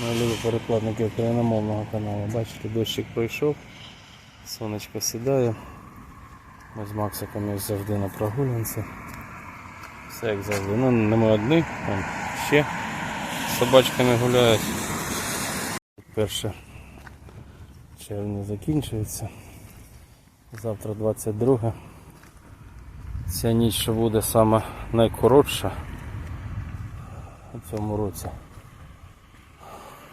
Мої любі перекладники україномовного каналу. Бачите, дощик пройшов, сонечко сідає. Ми з Максиком як завжди на прогулянці. Все як завжди. Ну не ми одні, там ще собачками гуляють. Перше червня закінчується. Завтра 22. Ця ніч буде найкоротша у цьому році.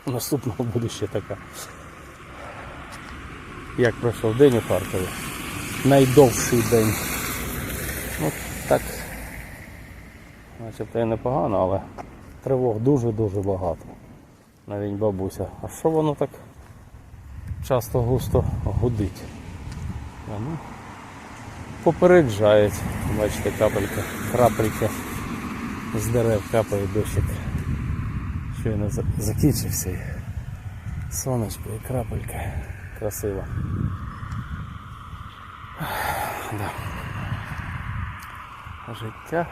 Наступного буде ще така. Як пройшов день у Харкові. Найдовший день. Ну так. Начебто і непогано, але тривог дуже-дуже багато. Навіть бабуся. А що воно так часто густо гудить? Ну, попереджають. Бачите, капелька, крапельки з дерев капає дощик. Щойно за- закінчився. і Сонечко і крапелька. Красиво. Да. Життя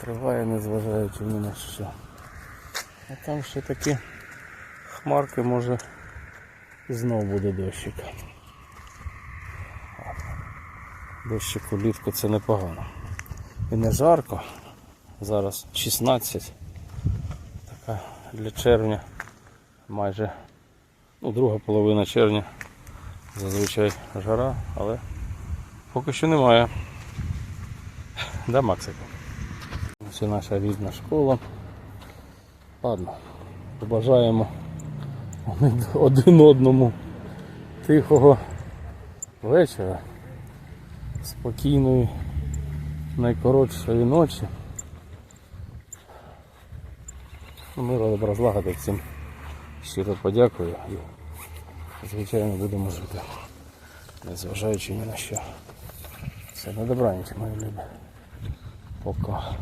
триває, незважаючи ні на що. А там ще такі хмарки, може і знов буде дощик. Дощик улітку це непогано. І не жарко. Зараз 16. Така для червня майже ну, друга половина червня. Зазвичай жара, але поки що немає. Да, Максику? Це наша рідна школа. Ладно, побажаємо один одному тихого вечора, спокійної, найкоротшої ночі. Ну, Миру добра злагоди всім щиро подякую і звичайно будемо жити, незважаючи ні на що. Все, на добраніч, мої любі. Пока.